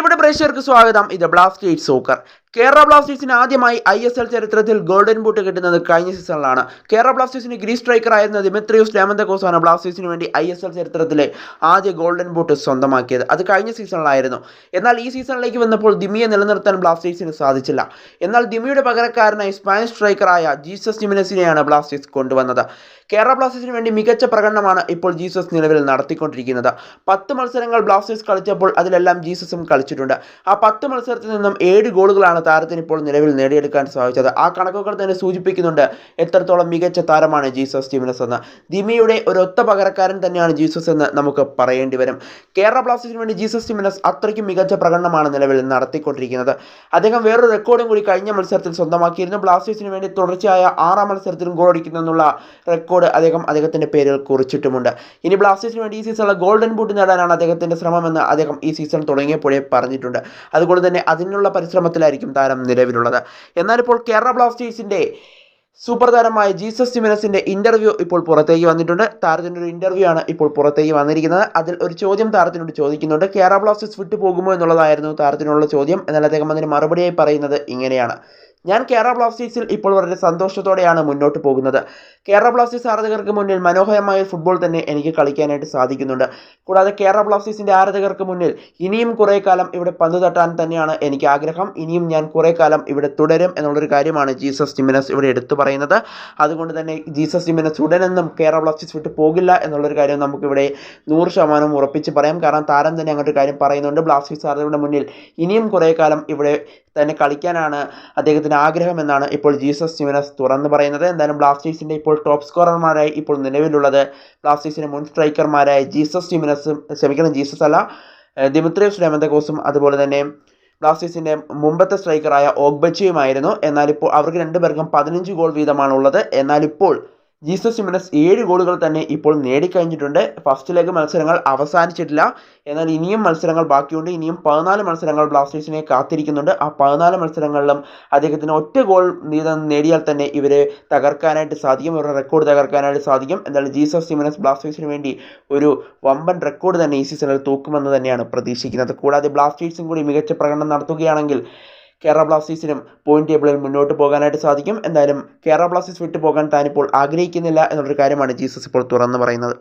പ്രിയപ്പെട്ട പ്രേക്ഷകർക്ക് സ്വാഗതം. ഇത് ബ്ലാസ്റ്റേറ്റ് സോക്കർ. കേരള ബ്ലാസ്റ്റേഴ്സിന് ആദ്യമായി ഐ എസ് എൽ ചരിത്രത്തിൽ ഗോൾഡൻ ബൂട്ട് കിട്ടുന്നത് കഴിഞ്ഞ സീസണിലാണ് കേരള ബ്ലാസ്റ്റേഴ്സിന് ഗ്രീ സ്ട്രൈക്കർ ആയിരുന്ന ദിമിത്രിയോസ് കോസാണ് ബ്ലാസ്റ്റേഴ്സിന് വേണ്ടി ഐ എസ് എൽ ചരിത്രത്തിലെ ആദ്യ ഗോൾഡൻ ബൂട്ട് സ്വന്തമാക്കിയത്. അത് കഴിഞ്ഞ സീസണിലായിരുന്നു എന്നാൽ ഈ സീസണിലേക്ക് വന്നപ്പോൾ ദിമിയെ നിലനിർത്താൻ ബ്ലാസ്റ്റേഴ്സിന് സാധിച്ചില്ല. എന്നാൽ ദിമിയുടെ പകരക്കാരനായി സ്പാനിഷ് സ്ട്രൈക്കറായ ജീസസ് ജിമിനസിനെയാണ് ബ്ലാസ്റ്റേഴ്സ് കൊണ്ടുവന്നത്. കേരള ബ്ലാസ്റ്റേഴ്സിന് വേണ്ടി മികച്ച പ്രകടനമാണ് ഇപ്പോൾ ജീസസ് നിലവിൽ നടത്തിക്കൊണ്ടിരിക്കുന്നത്. പത്ത് മത്സരങ്ങൾ ബ്ലാസ്റ്റേഴ്സ് കളിച്ചപ്പോൾ അതിലെല്ലാം ജീസസും കളിച്ചിട്ടുണ്ട്. ആ പത്ത് മത്സരത്തിൽ നിന്നും ഏഴ് ഗോളുകളാണ് താരത്തിന് ഇപ്പോൾ നിലവിൽ നേടിയെടുക്കാൻ സാധിച്ചത്. ആ കണക്കുകൾ തന്നെ സൂചിപ്പിക്കുന്നുണ്ട്. എത്രത്തോളം മികച്ച താരമാണ് ജീസസ് ജിമിനസ് എന്ന്. ദിമിയുടെ ഒരൊത്ത പകരക്കാരൻ തന്നെയാണ് ജീസസ് എന്ന് നമുക്ക് പറയേണ്ടി വരും. കേരള ബ്ലാസ്റ്റേഴ്സിന് വേണ്ടി ജീസസ് ജിമിനസ് അത്രയ്ക്കും മികച്ച പ്രകടനമാണ് നിലവിൽ നടത്തിക്കൊണ്ടിരിക്കുന്നത്. അദ്ദേഹം വേറൊരു റെക്കോർഡും കൂടി കഴിഞ്ഞ മത്സരത്തിൽ സ്വന്തമാക്കിയിരുന്നു. ബ്ലാസ്റ്റേഴ്സിന് വേണ്ടി തുടർച്ചയായ ആറാം മത്സരത്തിലും ഗോൾ അടിക്കുന്നെന്നുള്ള റെക്കോർഡ് അദ്ദേഹം അദ്ദേഹത്തിന്റെ പേരിൽ കുറിച്ചിട്ടുമുണ്ട്. ഇനി ബ്ലാസ്റ്റേഴ്സിന് വേണ്ടി ഈ സീസണിലെ ഗോൾഡൻ ബൂട്ട് നേടാനാണ് അദ്ദേഹത്തിന്റെ ശ്രമമെന്ന് അദ്ദേഹം ഈ സീസൺ തുടങ്ങിയപ്പോഴേ പറഞ്ഞിട്ടുണ്ട്. അതുകൊണ്ട് തന്നെ അതിനുള്ള പരിശ്രമത്തിലായിരിക്കും താരം നിലവിലുള്ളത്. എന്നാൽ ഇപ്പോൾ കേരള ബ്ലാസ്റ്റേഴ്സിന്റെ സൂപ്പർ താരമായ ജീസസ് സിമിനസിന്റെ ഇന്റർവ്യൂ ഇപ്പോൾ പുറത്തേക്ക് വന്നിട്ടുണ്ട്. താരത്തിന്റെ ഒരു ഇന്റർവ്യൂ ആണ് ഇപ്പോൾ പുറത്തേക്ക് വന്നിരിക്കുന്നത്. അതിൽ ഒരു ചോദ്യം താരത്തിനോട് ചോദിക്കുന്നുണ്ട്. കേരള ബ്ലാസ്റ്റേഴ്സ് വിട്ടു പോകുമോ എന്നുള്ളതായിരുന്നു താരത്തിനുള്ള ചോദ്യം. എന്നാൽ അദ്ദേഹം അതിന് മറുപടിയായി പറയുന്നത് ഇങ്ങനെയാണ്. ഞാൻ കേരള ബ്ലാസ്റ്റേഴ്സിൽ ഇപ്പോൾ വളരെ സന്തോഷത്തോടെയാണ് മുന്നോട്ട് പോകുന്നത്. കേരള ബ്ലാസ്റ്റേഴ്സ് ആരാധകർക്ക് മുന്നിൽ മനോഹരമായ ഫുട്ബോൾ തന്നെ എനിക്ക് കളിക്കാനായിട്ട് സാധിക്കുന്നുണ്ട്. കൂടാതെ കേരള ബ്ലാസ്റ്റേഴ്സിന്റെ ആരാധകർക്ക് മുന്നിൽ ഇനിയും കുറേ കാലം ഇവിടെ പന്ത് തട്ടാൻ തന്നെയാണ് എനിക്ക് ആഗ്രഹം. ഇനിയും ഞാൻ കുറേ കാലം ഇവിടെ തുടരും എന്നുള്ളൊരു കാര്യമാണ് ജീസസ് ജിമിനസ് ഇവിടെ എടുത്തു പറയുന്നത്. അതുകൊണ്ട് തന്നെ ജീസസ് ജിമിനസ് ഉടനെന്നും കേരള ബ്ലാസ്റ്റേഴ്സ് വിട്ട് പോകില്ല എന്നുള്ളൊരു കാര്യം നമുക്കിവിടെ നൂറ് ശതമാനം ഉറപ്പിച്ച് പറയാം. കാരണം താരം തന്നെ അങ്ങോട്ട് കാര്യം പറയുന്നുണ്ട്. ബ്ലാസ്റ്റേഴ്സ് ആരാധകരുടെ മുന്നിൽ ഇനിയും കുറേ കാലം ഇവിടെ തന്നെ കളിക്കാനാണ് അദ്ദേഹത്തിന് ആഗ്രഹമെന്നാണ് ഇപ്പോൾ ജീസസ് ജിമിനസ് തുറന്നു പറയുന്നത്. എന്തായാലും ബ്ലാസ്റ്റേഴ്സിന്റെ ഇപ്പോൾ ടോപ്പ് സ്കോറർമാരായി ഇപ്പോൾ നിലവിലുള്ളത്. ബ്ലാസ്റ്റേഴ്സിന്റെ മുൻ സ്ട്രൈക്കർമാരായ ജീസസ് ജിമിനസും ക്ഷമിക്കണം ജീസസ് അല്ല ദിമിത്രിയോസ് രമന്തകോസും അതുപോലെ തന്നെ ബ്ലാസ്റ്റേഴ്സിന്റെ മുമ്പത്തെ സ്ട്രൈക്കറായ ഓഗ്ബച്ചിയുമായിരുന്നു. എന്നാൽ ഇപ്പോൾ അവർക്ക് രണ്ടുപേർക്കും പതിനഞ്ച് ഗോൾ വീതമാണ് ഉള്ളത് എന്നാൽ ഇപ്പോൾ ജീസസ് സിമിനസ് ഏഴ് ഗോളുകൾ തന്നെ ഇപ്പോൾ നേടിക്കഴിഞ്ഞിട്ടുണ്ട്. ഫസ്റ്റ് ലെഗ് മത്സരങ്ങൾ അവസാനിച്ചിട്ടില്ല. എന്നാൽ ഇനിയും മത്സരങ്ങൾ ബാക്കിയുണ്ട്. ഇനിയും പതിനാല് മത്സരങ്ങൾ ബ്ലാസ്റ്റേഴ്സിനെ കാത്തിരിക്കുന്നുണ്ട്. ആ പതിനാല് മത്സരങ്ങളിലും അദ്ദേഹത്തിന് ഒറ്റ ഗോൾ നേടിയാൽ തന്നെ ഇവരെ തകർക്കാനായിട്ട് സാധിക്കും. ഇവരുടെ റെക്കോർഡ് തകർക്കാനായിട്ട് സാധിക്കും. എന്നാൽ ജീസസ് സിമിനസ് ബ്ലാസ്റ്റേഴ്സിന് വേണ്ടി ഒരു വമ്പൻ റെക്കോർഡ് തന്നെ ഈ സീസണിൽ തൂക്കുമെന്ന് തന്നെയാണ് പ്രതീക്ഷിക്കുന്നത്. കൂടാതെ ബ്ലാസ്റ്റേഴ്സും കൂടി മികച്ച പ്രകടനം നടത്തുകയാണെങ്കിൽ കേരള ബ്ലാസ്റ്റേഴ്സിനും പോയിന്റ് ടേബിളിൽ മുന്നോട്ട് പോകാനായിട്ട് സാധിക്കും. എന്തായാലും കേരള ബ്ലാസ്റ്റേഴ്സ് വിട്ടു പോകാൻ താനിപ്പോൾ ആഗ്രഹിക്കുന്നില്ല എന്നുള്ളൊരു കാര്യമാണ് ജീസസ് ഇപ്പോൾ തുറന്നു പറയുന്നത്.